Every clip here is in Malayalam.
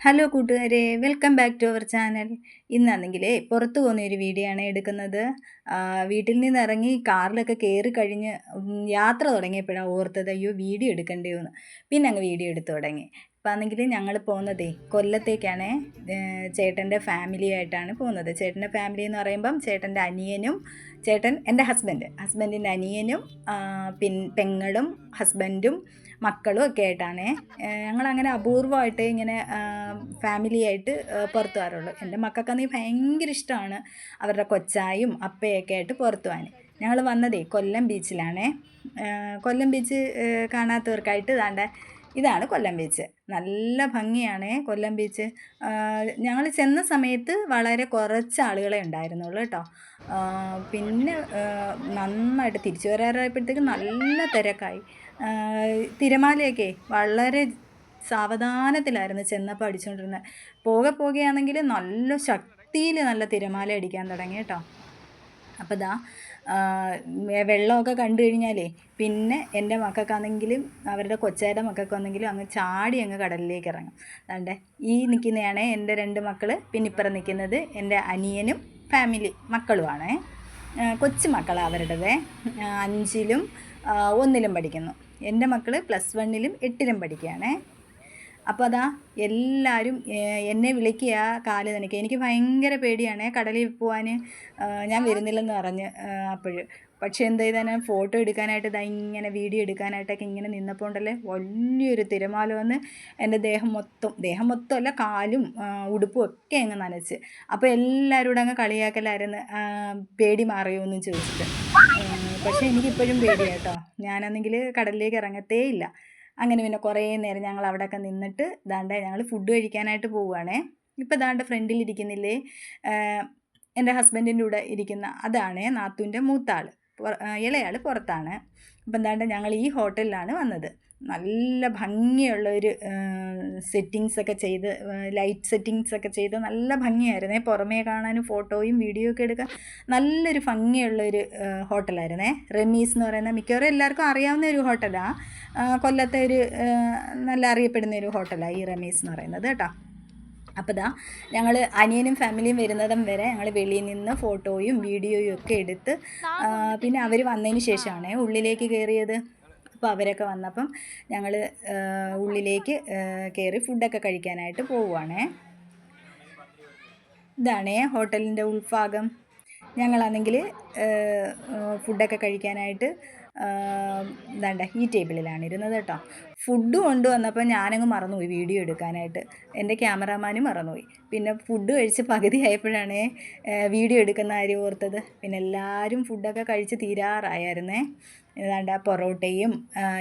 ഹലോ കൂട്ടുകാരെ. Welcome back to our channel ഇന്നാണെങ്കിൽ പുറത്തു പോകുന്ന ഒരു വീഡിയോ ആണ് എടുക്കുന്നത്. വീട്ടിൽ നിന്ന് ഇറങ്ങി കാറിലൊക്കെ കയറി കഴിഞ്ഞ് യാത്ര തുടങ്ങിയപ്പോഴാണ് ഓർത്തത് അയ്യോ വീഡിയോ എടുക്കണ്ടേന്ന്. പിന്നെ അങ്ങ് വീഡിയോ എടുത്തു തുടങ്ങി. ഇപ്പം ആണെങ്കിൽ ഞങ്ങൾ പോകുന്നതേ കൊല്ലത്തേക്കാണ് ചേട്ടന്റെ ഫാമിലി ആയിട്ടാണ് പോകുന്നത്. ചേട്ടന്റെ ഫാമിലി എന്ന് പറയുമ്പം ചേട്ടന്റെ അനിയനും ചേട്ടൻ എന്റെ ഹസ്ബൻഡ്. ഹസ്ബൻഡിന്റെ അനിയനും പിൻ പെങ്ങളും ഹസ്ബൻഡും മക്കളും ഒക്കെ ആയിട്ടാണ്. ഞങ്ങളങ്ങനെ അപൂർവമായിട്ട് ഇങ്ങനെ ഫാമിലി ആയിട്ട് ആ, പുറത്തു പോകാറുള്ളൂ എന്റെ മക്കൾക്കാണെങ്കിൽ ഭയങ്കര ഇഷ്ടമാണ് അവരുടെ കൊച്ചായും അപ്പയൊക്കെ ആയിട്ട് പുറത്തു പോകാൻ. ഞങ്ങൾ വന്നതേ കൊല്ലം ബീച്ചിലാണേ കൊല്ലം ബീച്ച് കാണാത്തവർക്കായിട്ട് ഇതാണ്ട് ഇതാണ് കൊല്ലം ബീച്ച്. നല്ല ഭംഗിയാണ് കൊല്ലം ബീച്ച്. ഞങ്ങൾ ചെന്ന സമയത്ത് വളരെ കുറച്ച് ആളുകളെ ഉണ്ടായിരുന്നുള്ളൂ കേട്ടോ. പിന്നെ നന്നായിട്ട് തിരിച്ചു വരാറായപ്പോഴത്തേക്ക് നല്ല തിരക്കായി. തിരമാലയൊക്കെ വളരെ സാവധാനത്തിലായിരുന്നു ചെന്നപ്പോൾ അടിച്ചുകൊണ്ടിരുന്നത്. പോകെ പോകുകയാണെങ്കിൽ നല്ല ശക്തിയിൽ നല്ല തിരമാല അടിക്കാൻ തുടങ്ങി കേട്ടോ. അപ്പോൾ ദാ വെള്ളമൊക്കെ കണ്ടു കഴിഞ്ഞാലേ പിന്നെ എന്റെ മക്കൾക്കാണെങ്കിലും അവരുടെ കൊച്ചേരുടെ മക്കൾക്കാണെങ്കിലും അങ്ങ് ചാടി അങ്ങ് കടലിലേക്ക് ഇറങ്ങും. അതുകൊണ്ട് ഈ നിൽക്കുന്നതാണ് എന്റെ രണ്ട് മക്കൾ പിന്നെ ഇപ്പുറം നിൽക്കുന്നത് എന്റെ അനിയനും ഫാമിലി മക്കളുമാണ്. കൊച്ചു മക്കളാണ് അവരുടേത്. അഞ്ചിലും ഒന്നിലും പഠിക്കുന്നു. എന്റെ മക്കൾ പ്ലസ് വണ്ണിലും എട്ടിലും പഠിക്കുകയാണേ. അപ്പോൾ അതാ എല്ലാവരും എന്നെ വിളിക്കുക കാൽ നനയ്ക്ക് എനിക്ക് ഭയങ്കര പേടിയാണ് കടലിൽ പോകാൻ ഞാൻ വരുന്നില്ലെന്ന് പറഞ്ഞ് അപ്പോൾ പക്ഷേ എന്ത് ചെയ്താൽ ഫോട്ടോ എടുക്കാനായിട്ട് ഇതാ ഇങ്ങനെ വീഡിയോ എടുക്കാനായിട്ടൊക്കെ ഇങ്ങനെ നിന്നപ്പോൾ ഉണ്ടല്ലേ വലിയൊരു തിരമാല വന്ന് എന്റെ ദേഹം മൊത്തം ദേഹം മൊത്തം അല്ല കാലും ഉടുപ്പും ഒക്കെ അങ്ങ് നനച്ച്. അപ്പോൾ എല്ലാവരും കൂടെ അങ്ങ് കളിയാക്കലായിരുന്നു. പേടി മാറിയോ എന്ന് ചോദിച്ചിട്ട്. പക്ഷേ എനിക്കിപ്പോഴും പേടിയാട്ടോ. ഞാനാണെങ്കിൽ കടലിലേക്ക് ഇറങ്ങത്തേ ഇല്ല അങ്ങനെ പിന്നെ കുറേ നേരം ഞങ്ങൾ അവിടെയൊക്കെ നിന്നിട്ട് ദാണ്ട ഞങ്ങൾ ഫുഡ് കഴിക്കാനായിട്ട് പോവുകയാണേ ഇപ്പോൾ ദാണ്ട ഫ്രണ്ടിൽ ഇരിക്കുന്നില്ലേ? എന്റെ ഹസ്ബൻഡിന്റെ കൂടെ ഇരിക്കുന്ന അതാണ് നാത്തൂന്റെ മൂത്താൾ ഇളയാൾ പുറത്താണ്. അപ്പം എന്താണ്ട് ഞങ്ങൾ ഈ ഹോട്ടലിലാണ് വന്നത്. നല്ല ഭംഗിയുള്ള ഒരു സെറ്റിങ്സ് ഒക്കെ ചെയ്ത് ലൈറ്റ് സെറ്റിങ്സൊക്കെ ചെയ്ത് നല്ല ഭംഗിയായിരുന്നേ. പുറമേ കാണാനും ഫോട്ടോയും വീഡിയോ ഒക്കെ എടുക്കാൻ നല്ലൊരു ഭംഗിയുള്ളൊരു ഹോട്ടലായിരുന്നേ. റെമീസ് എന്ന് പറയുന്ന മിക്കവാറും എല്ലാവർക്കും അറിയാവുന്ന ഒരു ഹോട്ടലാണ് കൊല്ലത്തെ ഒരു നല്ല അറിയപ്പെടുന്ന ഒരു ഹോട്ടലാണ് ഈ റമീസ് എന്ന് പറയുന്നത് കേട്ടോ. അപ്പോൾ ഇതാ ഞങ്ങൾ അനിയനും ഫാമിലിയും വരുന്നതും വരെ ഞങ്ങൾ വെളിയിൽ നിന്ന് ഫോട്ടോയും വീഡിയോയും ഒക്കെ എടുത്ത് പിന്നെ അവർ വന്നതിന് ശേഷമാണ് ഉള്ളിലേക്ക് കയറിയത് അപ്പോൾ അവരൊക്കെ വന്നപ്പം ഞങ്ങൾ ഉള്ളിലേക്ക് കയറി ഫുഡൊക്കെ കഴിക്കാനായിട്ട് പോവുകയാണേ ഇതാണേ ഹോട്ടലിന്റെ ഉൾഭാഗം. ഞങ്ങളാണെങ്കിൽ ഫുഡൊക്കെ കഴിക്കാനായിട്ട് ഇതാണ്ട ഈ ടേബിളിലാണ് ഇരുന്നത് കേട്ടോ. ഫുഡ് കൊണ്ടുവന്നപ്പോൾ ഞാനങ്ങ് മറന്നുപോയി വീഡിയോ എടുക്കാനായിട്ട്. എന്റെ ക്യാമറാമാനും മറന്നുപോയി. പിന്നെ ഫുഡ് കഴിച്ച് പകുതി ആയപ്പോഴാണ് വീഡിയോ എടുക്കുന്ന കാര്യം ഓർത്തത്. പിന്നെ എല്ലാവരും ഫുഡൊക്കെ കഴിച്ച് തീരാറായിരുന്നേ. ഏതാണ്ട് പൊറോട്ടയും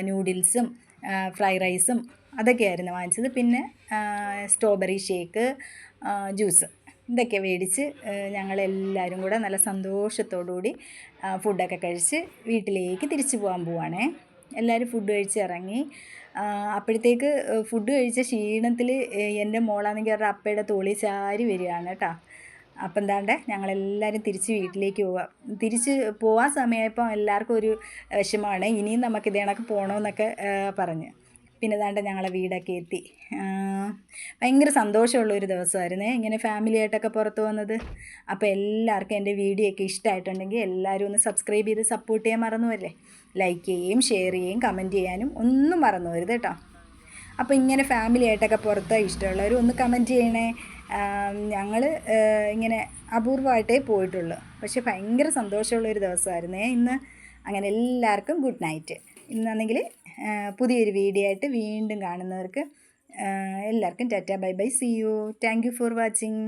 നൂഡിൽസും ഫ്രൈ റൈസും അതൊക്കെയായിരുന്നു വാങ്ങിച്ചത്. പിന്നെ സ്ട്രോബെറി ഷേക്ക് ജ്യൂസ് ഇതൊക്കെ മേടിച്ച് ഞങ്ങളെല്ലാവരും കൂടെ നല്ല സന്തോഷത്തോടുകൂടി ഫുഡൊക്കെ കഴിച്ച് വീട്ടിലേക്ക് തിരിച്ചു പോകാൻ പോവാണേ. എല്ലാവരും ഫുഡ് കഴിച്ച് ഇറങ്ങി. അപ്പോഴത്തേക്ക് ഫുഡ് കഴിച്ച ക്ഷീണത്തിൽ എന്റെ മോളാണെങ്കിൽ അവരുടെ അപ്പയുടെ തോളി ചാരി വരികയാണ് കേട്ടോ. അപ്പം എന്താണ്ട് ഞങ്ങളെല്ലാവരും തിരിച്ച് വീട്ടിലേക്ക് പോവാം. തിരിച്ച് പോവാൻ സമയമായപ്പോൾ എല്ലാവർക്കും ഒരു വിഷമമാണ്. ഇനിയും നമുക്ക് കണക്ക് പോകണമെന്നൊക്കെ പറഞ്ഞ്. പിന്നെ താണ്ട ഞങ്ങളെ വീടൊക്കെ എത്തി. ഭയങ്കര സന്തോഷമുള്ള ഒരു ദിവസമായിരുന്നേ. ഇങ്ങനെ ഫാമിലി ആയിട്ടൊക്കെ പുറത്ത് വന്നത്. അപ്പോൾ എല്ലാവർക്കും എന്റെ വീഡിയോ ഒക്കെ ഇഷ്ടമായിട്ടുണ്ടെങ്കിൽ എല്ലാവരും ഒന്ന് സബ്സ്ക്രൈബ് ചെയ്ത് സപ്പോർട്ട് ചെയ്യാൻ മറന്നു മറന്നുവല്ലേ? ലൈക്ക് ചെയ്യുകയും ഷെയർ ചെയ്യുകയും കമന്റ് ചെയ്യാനും ഒന്നും മറന്നു വരുത് കേട്ടോ. അപ്പോൾ ഇങ്ങനെ ഫാമിലി ആയിട്ടൊക്കെ പുറത്ത് ഇഷ്ടമുള്ളവർ ഒന്ന് കമന്റ് ചെയ്യണേ. ഞങ്ങൾ ഇങ്ങനെ അപൂർവമായിട്ടേ പോയിട്ടുള്ളൂ. പക്ഷേ ഭയങ്കര സന്തോഷമുള്ളൊരു ദിവസമായിരുന്നേ. ഇന്ന് അങ്ങനെ എല്ലാവർക്കും ഗുഡ് നൈറ്റ് ഇന്നാണെങ്കിൽ പുതിയൊരു വീഡിയോ ആയിട്ട് വീണ്ടും കാണുന്നവർക്ക് എല്ലാവർക്കും tata bye bye. See you thank you for watching